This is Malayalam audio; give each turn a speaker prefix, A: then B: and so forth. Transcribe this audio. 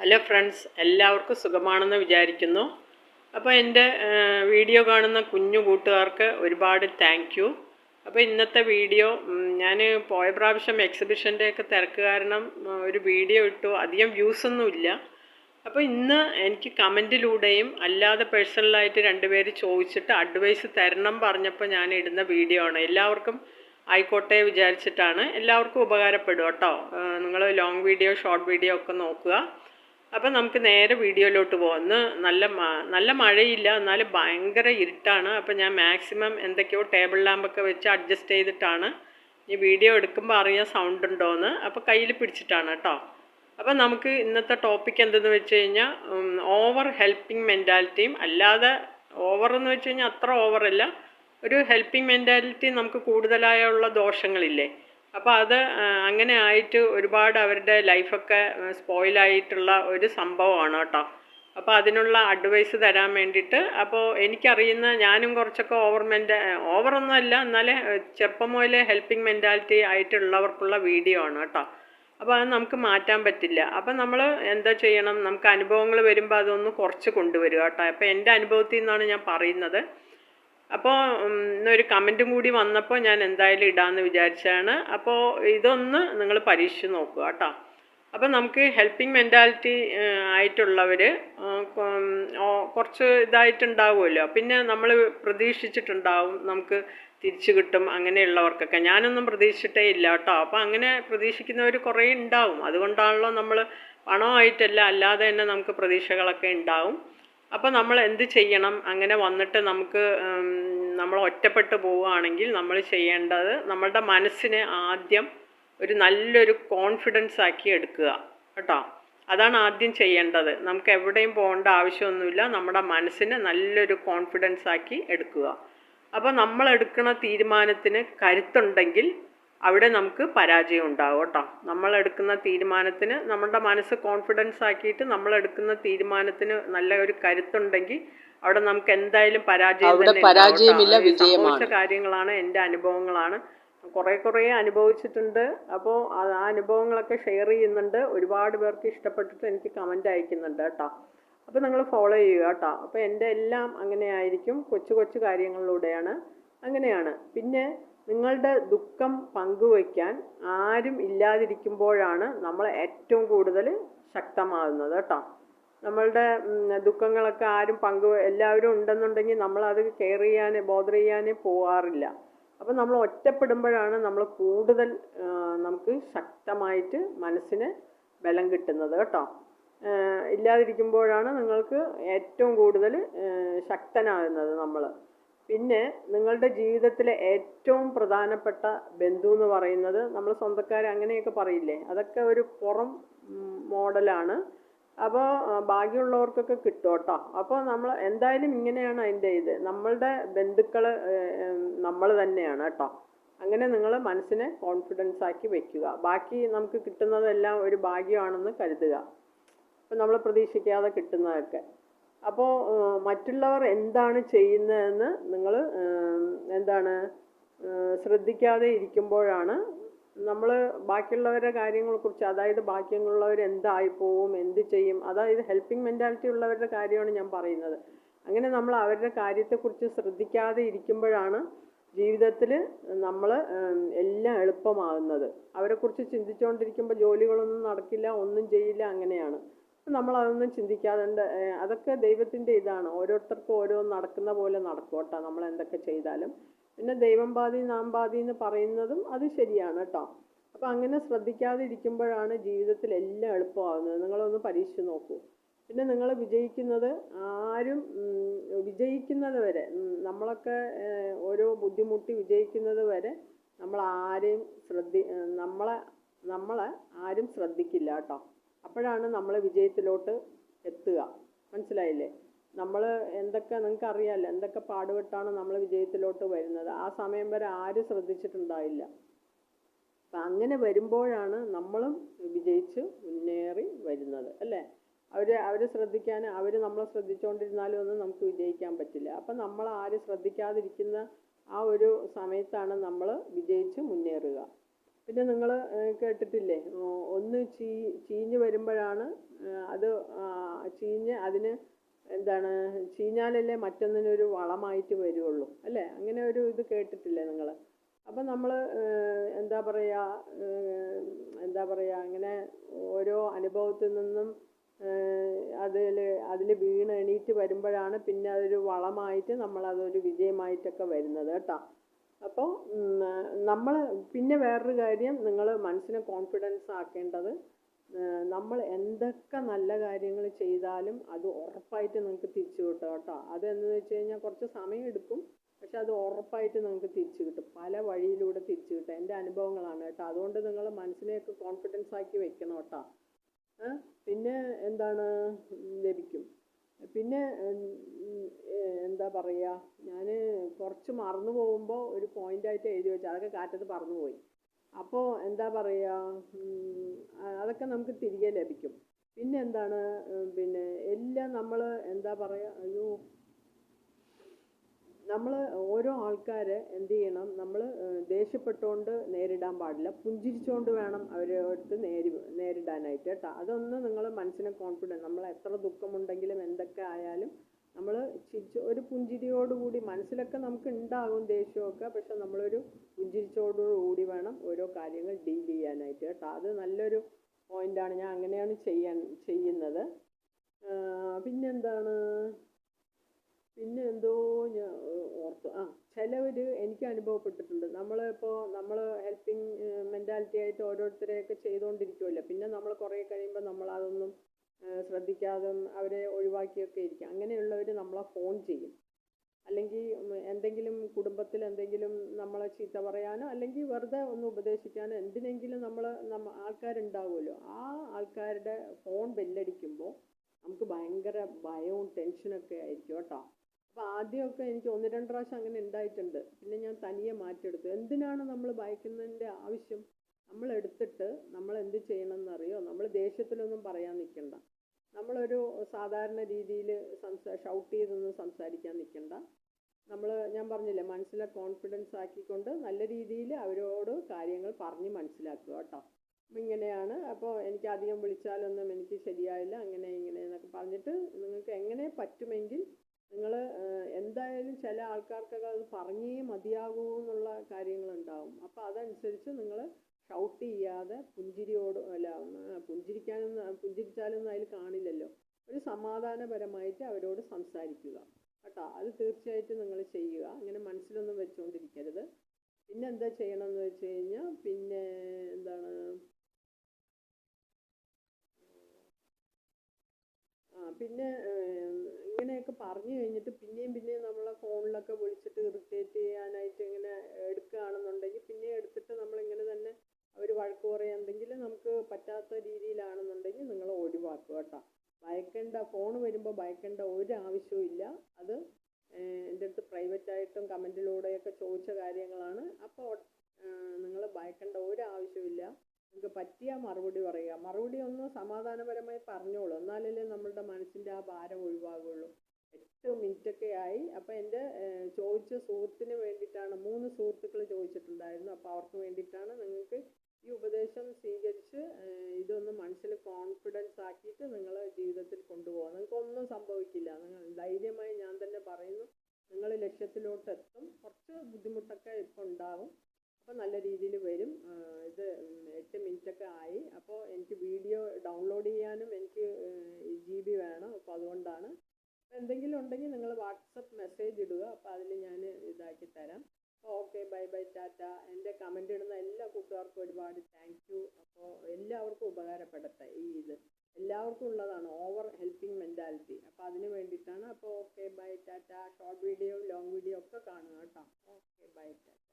A: ഹലോ ഫ്രണ്ട്സ് എല്ലാവർക്കും സുഖമാണെന്ന് വിചാരിക്കുന്നു. അപ്പോൾ എന്റെ വീഡിയോ കാണുന്ന കുഞ്ഞു കൂട്ടുകാർക്ക് ഒരുപാട് താങ്ക് യു അപ്പോൾ ഇന്നത്തെ വീഡിയോ ഞാൻ പോയ പ്രാവശ്യം എക്സിബിഷന്റെയൊക്കെ തിരക്ക് കാരണം ഒരു വീഡിയോ ഇട്ടു. അധികം വ്യൂസ് ഒന്നുമില്ല അപ്പോൾ ഇന്ന് എനിക്ക് കമന്റിലൂടെയും അല്ലാതെ പേഴ്സണലായിട്ട് രണ്ടുപേര് ചോദിച്ചിട്ട് അഡ്വൈസ് തരണം പറഞ്ഞപ്പോൾ ഞാൻ ഇടുന്ന വീഡിയോ ആണ്. എല്ലാവർക്കും ആയിക്കോട്ടെ വിചാരിച്ചിട്ടാണ്. എല്ലാവർക്കും ഉപകാരപ്പെടും കേട്ടോ. നിങ്ങൾ ലോങ് വീഡിയോ ഷോർട്ട് വീഡിയോ ഒക്കെ നോക്കുക. അപ്പം നമുക്ക് നേരെ വീഡിയോയിലോട്ട് പോകാം നല്ല നല്ല മഴയില്ല. എന്നാലും ഭയങ്കര ഇരുട്ടാണ്. അപ്പം ഞാൻ മാക്സിമം എന്തൊക്കെയോ ടേബിൾ ലാമ്പൊക്കെ വെച്ച് അഡ്ജസ്റ്റ് ചെയ്തിട്ടാണ്. ഈ വീഡിയോ എടുക്കുമ്പോൾ അറിയാൻ സൗണ്ട് ഉണ്ടോയെന്ന് അപ്പോൾ കയ്യിൽ പിടിച്ചിട്ടാണ് കേട്ടോ. അപ്പം നമുക്ക് ഇന്നത്തെ ടോപ്പിക് എന്തെന്ന് വെച്ച് കഴിഞ്ഞാൽ ഓവർ ഹെൽപ്പിംഗ് മെന്റാലിറ്റിയും അല്ലാതെ ഓവർ എന്ന് വെച്ച് കഴിഞ്ഞാൽ അത്ര ഓവറല്ല ഒരു ഹെൽപ്പിംഗ് മെന്റാലിറ്റി നമുക്ക് കൂടുതലായുള്ള ദോഷങ്ങളില്ലേ? അപ്പോൾ അത് അങ്ങനെ ആയിട്ട് ഒരുപാട് അവരുടെ ലൈഫൊക്കെ സ്പോയിലായിട്ടുള്ള ഒരു സംഭവമാണ് കേട്ടോ. അപ്പോൾ അതിനുള്ള അഡ്വൈസ് തരാൻ വേണ്ടിയിട്ട് അപ്പോൾ എനിക്കറിയുന്ന ഞാനും കുറച്ചൊക്കെ ഓവർ മെന്റ ഓവറൊന്നും അല്ല എന്നാലേ ചെറുപ്പം മുതലേ ഹെൽപ്പിംഗ് മെന്റാലിറ്റി ആയിട്ടുള്ളവർക്കുള്ള വീഡിയോ ആണ് കേട്ടോ. അപ്പോൾ അത് നമുക്ക് മാറ്റാൻ പറ്റില്ല. അപ്പം നമ്മൾ എന്താ ചെയ്യണം? നമുക്ക് അനുഭവങ്ങൾ വരുമ്പോൾ അതൊന്ന് കുറച്ച് കൊണ്ടുവരിക കേട്ടോ. അപ്പോൾ എന്റെ അനുഭവത്തിൽ നിന്നാണ് ഞാൻ പറയുന്നത്. അപ്പോൾ ഇന്നൊരു കമന്റും കൂടി വന്നപ്പോൾ ഞാൻ എന്തായാലും ഇടാമെന്ന് വിചാരിച്ചാണ് അപ്പോൾ ഇതൊന്ന് നിങ്ങൾ പരീക്ഷിച്ച് നോക്കുക കേട്ടോ. അപ്പം നമുക്ക് ഹെൽപ്പിംഗ് മെന്റാലിറ്റി ആയിട്ടുള്ളവർ കുറച്ച് ഇതായിട്ടുണ്ടാവുമല്ലോ. പിന്നെ നമ്മൾ പ്രതീക്ഷിച്ചിട്ടുണ്ടാവും നമുക്ക് തിരിച്ചു കിട്ടും അങ്ങനെയുള്ളവർക്കൊക്കെ. ഞാനൊന്നും പ്രതീക്ഷിച്ചിട്ടേ ഇല്ല കേട്ടോ. അപ്പോൾ അങ്ങനെ പ്രതീക്ഷിക്കുന്നവർ കുറേ ഉണ്ടാവും. അതുകൊണ്ടാണല്ലോ നമ്മൾ പണമായിട്ടല്ല അല്ലാതെ തന്നെ നമുക്ക് പ്രതീക്ഷകളൊക്കെ ഉണ്ടാവും. അപ്പോൾ നമ്മൾ എന്ത് ചെയ്യണം? അങ്ങനെ വന്നിട്ട് നമുക്ക് നമ്മൾ ഒറ്റപ്പെട്ടു പോവുകയാണെങ്കിൽ നമ്മൾ ചെയ്യേണ്ടത് നമ്മളുടെ മനസ്സിനെ ആദ്യം ഒരു നല്ലൊരു കോൺഫിഡൻസ് ആക്കി എടുക്കുക. കേട്ടോ? അതാണ് ആദ്യം ചെയ്യേണ്ടത്. നമുക്ക് എവിടെയും പോകേണ്ട ആവശ്യമൊന്നുമില്ല. നമ്മുടെ മനസ്സിനെ നല്ലൊരു കോൺഫിഡൻസ് ആക്കി എടുക്കുക. അപ്പോൾ നമ്മൾ എടുക്കുന്ന തീരുമാനത്തിന് കരുത്തുണ്ടെങ്കിൽ അവിടെ നമുക്ക് പരാജയം ഉണ്ടാവും കേട്ടോ. നമ്മളെടുക്കുന്ന തീരുമാനത്തിന് നമ്മളുടെ മനസ്സ് കോൺഫിഡൻസ് ആക്കിയിട്ട് നമ്മളെടുക്കുന്ന തീരുമാനത്തിന് നല്ല ഒരു കരുത്തുണ്ടെങ്കിൽ അവിടെ നമുക്ക് എന്തായാലും പരാജയം.
B: പരാജയമില്ല.
A: സംഭവിച്ച കാര്യങ്ങളാണ് എന്റെ അനുഭവങ്ങളാണ്. കുറേ കുറേ അനുഭവിച്ചിട്ടുണ്ട്. അപ്പോൾ ആ അനുഭവങ്ങളൊക്കെ ഷെയർ ചെയ്യുന്നുണ്ട്. ഒരുപാട് പേർക്ക് ഇഷ്ടപ്പെട്ടിട്ട് എനിക്ക് കമന്റ് അയക്കുന്നുണ്ട് കേട്ടോ. അപ്പോൾ നിങ്ങൾ ഫോളോ ചെയ്യുക കേട്ടോ. അപ്പോൾ എന്റെ എല്ലാം അങ്ങനെ ആയിരിക്കും കൊച്ചു കൊച്ചു കാര്യങ്ങളിലൂടെയാണ് അങ്ങനെയാണ്. പിന്നെ നിങ്ങളുടെ ദുഃഖം പങ്കുവയ്ക്കാൻ ആരും ഇല്ലാതിരിക്കുമ്പോഴാണ് നമ്മൾ ഏറ്റവും കൂടുതൽ ശക്തമാകുന്നത് കേട്ടോ. നമ്മളുടെ ദുഃഖങ്ങളൊക്കെ ആരും പങ്കു എല്ലാവരും ഉണ്ടെന്നുണ്ടെങ്കിൽ നമ്മളത് കെയർ ചെയ്യാൻ ബോധർ ചെയ്യാൻ പോവാറില്ല. അപ്പം നമ്മൾ ഒറ്റപ്പെടുമ്പോഴാണ് നമ്മൾ കൂടുതൽ നമുക്ക് ശക്തമായിട്ട് മനസ്സിന് ബലം കിട്ടുന്നത് കേട്ടോ. ഇല്ലാതിരിക്കുമ്പോഴാണ് നിങ്ങൾക്ക് ഏറ്റവും കൂടുതൽ ശക്തനാകുന്നത് നമ്മൾ. പിന്നെ നിങ്ങളുടെ ജീവിതത്തിലെ ഏറ്റവും പ്രധാനപ്പെട്ട ബന്ധു എന്ന് പറയുന്നത് നമ്മൾ സ്വന്തക്കാർ അങ്ങനെയൊക്കെ പറയില്ലേ? അതൊക്കെ ഒരു പുറം മോഡലാണ്. അപ്പോൾ ഭാഗ്യമുള്ളവർക്കൊക്കെ കിട്ടും കേട്ടോ. അപ്പോൾ നമ്മൾ എന്തായാലും ഇങ്ങനെയാണ് അതിന്റെ ഇത്. നമ്മളുടെ ബന്ധുക്കൾ നമ്മൾ തന്നെയാണ് കേട്ടോ. അങ്ങനെ നിങ്ങൾ മനസ്സിനെ കോൺഫിഡൻസ് ആക്കി വെക്കുക. ബാക്കി നമുക്ക് കിട്ടുന്നതെല്ലാം ഒരു ഭാഗ്യമാണെന്ന് കരുതുക. അപ്പം നമ്മൾ പ്രതീക്ഷിക്കാതെ കിട്ടുന്നതൊക്കെ. അപ്പോൾ മറ്റുള്ളവർ എന്താണ് ചെയ്യുന്നതെന്ന് നിങ്ങൾ എന്താണ് ശ്രദ്ധിക്കാതെ ഇരിക്കുമ്പോഴാണ് നമ്മൾ ബാക്കിയുള്ളവരുടെ കാര്യങ്ങളെക്കുറിച്ച് അതായത് ബാക്കിയുള്ളവർ എന്തായി പോവും എന്ത് ചെയ്യും അതായത് ഹെൽപ്പിംഗ് മെന്റാലിറ്റി ഉള്ളവരുടെ കാര്യമാണ് ഞാൻ പറയുന്നത്. അങ്ങനെ നമ്മൾ അവരുടെ കാര്യത്തെക്കുറിച്ച് ശ്രദ്ധിക്കാതെ ഇരിക്കുമ്പോഴാണ് ജീവിതത്തിൽ നമ്മൾ എല്ലാം എളുപ്പമാകുന്നത്. അവരെക്കുറിച്ച് ചിന്തിച്ചുകൊണ്ടിരിക്കുമ്പോൾ ജോലികളൊന്നും നടക്കില്ല ഒന്നും ചെയ്യില്ല അങ്ങനെയാണ്. നമ്മൾ അതൊന്നും ചിന്തിക്കാതെ. അതൊക്കെ ദൈവത്തിന്റെ ഇതാണ്. ഓരോരുത്തർക്കും ഓരോ നടക്കുന്ന പോലെ നടക്കോട്ടെ നമ്മൾ എന്തൊക്കെ ചെയ്താലും. പിന്നെ ദൈവം ബാധി നാം ബാധി എന്ന് പറയുന്നതും അത് ശരിയാണ് കേട്ടോ. അപ്പം അങ്ങനെ ശ്രദ്ധിക്കാതെ ഇരിക്കുമ്പോഴാണ് ജീവിതത്തിൽ എല്ലാം എളുപ്പമാകുന്നത്. നിങ്ങളൊന്ന് പരീക്ഷിച്ച് നോക്കൂ. പിന്നെ നിങ്ങൾ വിജയിക്കുന്നത് ആരും വിജയിക്കുന്നത് വരെ നമ്മളൊക്കെ ഓരോ ബുദ്ധിമുട്ടി വിജയിക്കുന്നത് വരെ നമ്മൾ ആരെയും ശ്രദ്ധി നമ്മളെ നമ്മളെ ആരും ശ്രദ്ധിക്കില്ല കേട്ടോ. അപ്പോഴാണ് നമ്മൾ വിജയത്തിലോട്ട് എത്തുക. മനസ്സിലായില്ലേ? നമ്മൾ എന്തൊക്കെ നിങ്ങൾക്ക് അറിയാമല്ലോ എന്തൊക്കെ പാടുപെട്ടാണ് നമ്മൾ വിജയത്തിലോട്ട് വരുന്നത്. ആ സമയം വരെ ആരും ശ്രദ്ധിച്ചിട്ടുണ്ടാവില്ല അപ്പം അങ്ങനെ വരുമ്പോഴാണ് നമ്മളും വിജയിച്ച് മുന്നേറി വരുന്നത് അല്ലേ? അവർ അവർ ശ്രദ്ധിക്കാൻ അവർ നമ്മളെ ശ്രദ്ധിച്ചുകൊണ്ടിരുന്നാലും ഒന്നും നമുക്ക് വിജയിക്കാൻ പറ്റില്ല. അപ്പം നമ്മൾ ആരും ശ്രദ്ധിക്കാതിരിക്കുന്ന ആ ഒരു സമയത്താണ് നമ്മൾ വിജയിച്ച് മുന്നേറുക. പിന്നെ നിങ്ങൾ കേട്ടിട്ടില്ലേ? ഒന്ന് ചീ ചീഞ്ഞ് വരുമ്പോഴാണ് അത് ചീഞ്ഞ് അതിന് എന്താണ് ചീഞ്ഞാലല്ലേ മറ്റൊന്നിനൊരു വളമായിട്ട് വരുള്ളൂ അല്ലേ? അങ്ങനെ ഒരു ഇത് കേട്ടിട്ടില്ലേ നിങ്ങൾ അപ്പം നമ്മൾ എന്താ പറയുക എന്താ പറയുക അങ്ങനെ ഓരോ അനുഭവത്തിൽ നിന്നും അതിൽ അതിൽ വീണ് എണീറ്റ് വരുമ്പോഴാണ് പിന്നെ അതൊരു വളമായിട്ട് നമ്മളതൊരു വിജയമായിട്ടൊക്കെ വരുന്നത് കേട്ടോ? അപ്പോൾ നമ്മൾ പിന്നെ വേറൊരു കാര്യം നിങ്ങൾ മനസ്സിനെ കോൺഫിഡൻസ് ആക്കേണ്ടത് നമ്മൾ എന്തൊക്കെ നല്ല കാര്യങ്ങൾ ചെയ്താലും അത് ഉറപ്പായിട്ട് നിങ്ങൾക്ക് തിരിച്ചു കിട്ടും കേട്ടോ. അതെന്താണെന്ന് വെച്ച് കഴിഞ്ഞാൽ കുറച്ച് സമയം എടുക്കും പക്ഷെ അത് ഉറപ്പായിട്ട് നിങ്ങൾക്ക് തിരിച്ചു കിട്ടും. പല വഴിയിലൂടെ തിരിച്ചു കിട്ടും. എന്റെ അനുഭവങ്ങളാണ് കേട്ടോ. അതുകൊണ്ട് നിങ്ങൾ മനസ്സിനെയൊക്കെ കോൺഫിഡൻസ് ആക്കി വെക്കണം കേട്ടോ? പിന്നെ എന്താണ് ലഭിക്കും. പിന്നെ എന്താ പറയുക ഞാൻ കുറച്ച് മറന്നു പോകുമ്പോൾ ഒരു പോയിന്റായിട്ട് എഴുതി വെച്ചു. അതൊക്കെ കാറ്റത്ത് പറന്നുപോയി അപ്പോൾ എന്താ പറയുക അതൊക്കെ നമുക്ക് തിരികെ ലഭിക്കും. പിന്നെ എന്താണ് പിന്നെ എല്ലാം നമ്മൾ എന്താ പറയുക അയ്യോ നമ്മൾ ഓരോ ആൾക്കാരെ എന്ത് ചെയ്യണം? നമ്മൾ ദേഷ്യപ്പെട്ടുകൊണ്ട് നേരിടാൻ പാടില്ല. പുഞ്ചിരിച്ചുകൊണ്ട് വേണം അവരോടുത്ത് നേരി നേരിടാനായിട്ട് കേട്ടോ. അതൊന്ന് നിങ്ങൾ മനസ്സിനെ കോൺഫിഡൻസ് നമ്മൾ എത്ര ദുഃഖമുണ്ടെങ്കിലും എന്തൊക്കെ ആയാലും നമ്മൾ ചിരിച്ച് ഒരു പുഞ്ചിരിയോടുകൂടി മനസ്സിലൊക്കെ നമുക്ക് ഉണ്ടാകും ദേഷ്യമൊക്കെ പക്ഷെ നമ്മളൊരു പുഞ്ചിരിച്ചോടുകൂടി വേണം ഓരോ കാര്യങ്ങൾ ഡീൽ ചെയ്യാനായിട്ട് കേട്ടോ. അത് നല്ലൊരു പോയിന്റാണ് ഞാൻ അങ്ങനെയാണ് ചെയ്യാൻ ചെയ്യുന്നത്. പിന്നെന്താണ്? പിന്നെ എന്തോ ഞാൻ ഓർത്തു ആ ചിലവർ എനിക്ക് അനുഭവപ്പെട്ടിട്ടുണ്ട്. നമ്മളിപ്പോൾ നമ്മൾ ഹെൽപ്പിംഗ് മെന്റാലിറ്റി ആയിട്ട് ഓരോരുത്തരെയൊക്കെ ചെയ്തുകൊണ്ടിരിക്കുമല്ലോ പിന്നെ നമ്മൾ കുറേ കഴിയുമ്പോൾ നമ്മൾ അതൊന്നും ശ്രദ്ധിക്കാതെ അവരെ ഒഴിവാക്കിയൊക്കെ ഇരിക്കും. അങ്ങനെയുള്ളവർ നമ്മളെ ഫോൺ ചെയ്യും. അല്ലെങ്കിൽ എന്തെങ്കിലും കുടുംബത്തിൽ എന്തെങ്കിലും നമ്മളെ ചീത്ത പറയാനോ അല്ലെങ്കിൽ വെറുതെ ഒന്ന് ഉപദേശിക്കാനോ എന്തിനെങ്കിലും നമ്മൾ നമ്മ ആൾക്കാരുണ്ടാവുമല്ലോ. ആ ആൾക്കാരുടെ ഫോൺ ബെല്ലടിക്കുമ്പോൾ നമുക്ക് ഭയങ്കര ഭയവും ടെൻഷനൊക്കെ ആയിരിക്കും കേട്ടോ. അപ്പോൾ ആദ്യമൊക്കെ എനിക്ക് ഒന്ന് രണ്ട് പ്രാവശ്യം അങ്ങനെ ഉണ്ടായിട്ടുണ്ട് പിന്നെ ഞാൻ തനിയെ മാറ്റിയെടുത്തു. എന്തിനാണ് നമ്മൾ ഭയക്കുന്നതിന്റെ ആവശ്യം? നമ്മൾ എടുത്തിട്ട് നമ്മൾ എന്ത് ചെയ്യണമെന്നറിയോ നമ്മൾ ദേഷ്യത്തിലൊന്നും പറയാൻ നിൽക്കണ്ട നമ്മളൊരു സാധാരണ രീതിയിൽ സംസാ ഷൗട്ട് ചെയ്തൊന്നും സംസാരിക്കാൻ നിൽക്കണ്ട നമ്മൾ ഞാൻ പറഞ്ഞില്ലേ മനസ്സിലെ കോൺഫിഡൻസ് ആക്കിക്കൊണ്ട് നല്ല രീതിയിൽ അവരോട് കാര്യങ്ങൾ പറഞ്ഞ് മനസ്സിലാക്കുക കേട്ടോ. അപ്പം ഇങ്ങനെയാണ്. അപ്പോൾ എനിക്ക് അധികം വിളിച്ചാലൊന്നും എനിക്ക് ശരിയായില്ല. അങ്ങനെ ഇങ്ങനെ എന്നൊക്കെ പറഞ്ഞിട്ട് നിങ്ങൾക്ക് എങ്ങനെ പറ്റുമെങ്കിൽ നിങ്ങൾ എന്തായാലും ചില ആൾക്കാർക്കൊക്കെ അത് പറഞ്ഞേ മതിയാകൂ എന്നുള്ള കാര്യങ്ങളുണ്ടാവും. അപ്പോൾ അതനുസരിച്ച് നിങ്ങൾ ഷൗട്ട് ചെയ്യാതെ പുഞ്ചിരിയോട് അല്ല പുഞ്ചിരിക്കാനൊന്നും പുഞ്ചിരിച്ചാലൊന്നും അതിൽ കാണില്ലല്ലോ. ഒരു സമാധാനപരമായിട്ട് അവരോട് സംസാരിക്കുക. കേട്ടോ? അത് തീർച്ചയായിട്ടും നിങ്ങൾ ചെയ്യുക. അങ്ങനെ മനസ്സിലൊന്നും വെച്ചുകൊണ്ടിരിക്കരുത് പിന്നെ എന്താ ചെയ്യണമെന്ന് വെച്ച് കഴിഞ്ഞാൽ പിന്നെ എന്താണ്? ആ പിന്നെ പറഞ്ഞു കഴിഞ്ഞിട്ട് പിന്നെയും പിന്നെയും നമ്മളെ ഫോണിലൊക്കെ വിളിച്ചിട്ട് ഇറിറ്റേറ്റ് ചെയ്യാനായിട്ട് ഇങ്ങനെ എടുക്കുകയാണെന്നുണ്ടെങ്കിൽ പിന്നെ എടുത്തിട്ട് നമ്മളിങ്ങനെ തന്നെ അവർ വഴക്ക് എന്തെങ്കിലും നമുക്ക് പറ്റാത്ത രീതിയിലാണെന്നുണ്ടെങ്കിൽ നിങ്ങൾ ഒഴിവാക്കുക കേട്ടോ. ഭയക്കേണ്ട ഫോൺ വരുമ്പോൾ ഭയക്കേണ്ട ഒരു ഇല്ല. അത് എന്റെ അടുത്ത് പ്രൈവറ്റ് ആയിട്ടും കമന്റിലൂടെയൊക്കെ ചോദിച്ച കാര്യങ്ങളാണ്. അപ്പോൾ നിങ്ങൾ ഭയക്കേണ്ട ഒരു ആവശ്യമില്ല നിങ്ങൾക്ക് പറ്റിയ മറുപടി പറയുക. മറുപടി ഒന്ന് സമാധാനപരമായി പറഞ്ഞോളൂ. എന്നാലല്ലേ നമ്മളുടെ മനസ്സിന്റെ ആ ഭാരം ഒഴിവാകുള്ളൂ എട്ട് മിനിറ്റൊക്കെ ആയി. അപ്പോൾ എന്റെ ചോദിച്ച സുഹൃത്തിന് വേണ്ടിയിട്ടാണ് മൂന്ന് സുഹൃത്തുക്കൾ ചോദിച്ചിട്ടുണ്ടായിരുന്നു. അപ്പോൾ അവർക്ക് വേണ്ടിയിട്ടാണ് നിങ്ങൾക്ക് ഈ ഉപദേശം സ്വീകരിച്ച് ഇതൊന്ന് മനസ്സിൽ കോൺഫിഡൻസ് ആക്കിയിട്ട് നിങ്ങൾ ജീവിതത്തിൽ കൊണ്ടുപോകാം നിങ്ങൾക്കൊന്നും സംഭവിക്കില്ല. നിങ്ങൾ ധൈര്യമായി ഞാൻ തന്നെ പറയുന്നു. നിങ്ങൾ ലക്ഷ്യത്തിലോട്ട് എത്തും. കുറച്ച് ബുദ്ധിമുട്ടൊക്കെ ഇപ്പോൾ ഉണ്ടാവും. അപ്പോൾ നല്ല രീതിയിൽ വരും. ഇത് എട്ട് മിനിറ്റൊക്കെ ആയി. അപ്പോൾ എനിക്ക് വീഡിയോ ഡൗൺലോഡ് ചെയ്യാനും എനിക്ക് ജി ബി വേണം. അപ്പോൾ അതുകൊണ്ടാണ് എന്തെങ്കിലും ഉണ്ടെങ്കിൽ നിങ്ങൾ വാട്സപ്പ് മെസ്സേജ് ഇടുക. അപ്പോൾ അതിൽ ഞാൻ ഇതാക്കി തരാം. അപ്പോൾ ഓക്കെ ബൈ ബൈ ടാറ്റ. എന്റെ കമന്റ് ഇടുന്ന എല്ലാ കൂട്ടുകാർക്കും ഒരുപാട് താങ്ക് യു. അപ്പോൾ എല്ലാവർക്കും ഉപകാരപ്പെടട്ടെ ഈ ഇത്. എല്ലാവർക്കും ഉള്ളതാണ് ഓവർ ഹെൽപ്പിംഗ് മെന്റാലിറ്റി. അപ്പോൾ അതിന് വേണ്ടിയിട്ടാണ്. അപ്പോൾ okay bye tata. Short video long video ഒക്കെ കാണുക കേട്ടോ. Okay bye tata.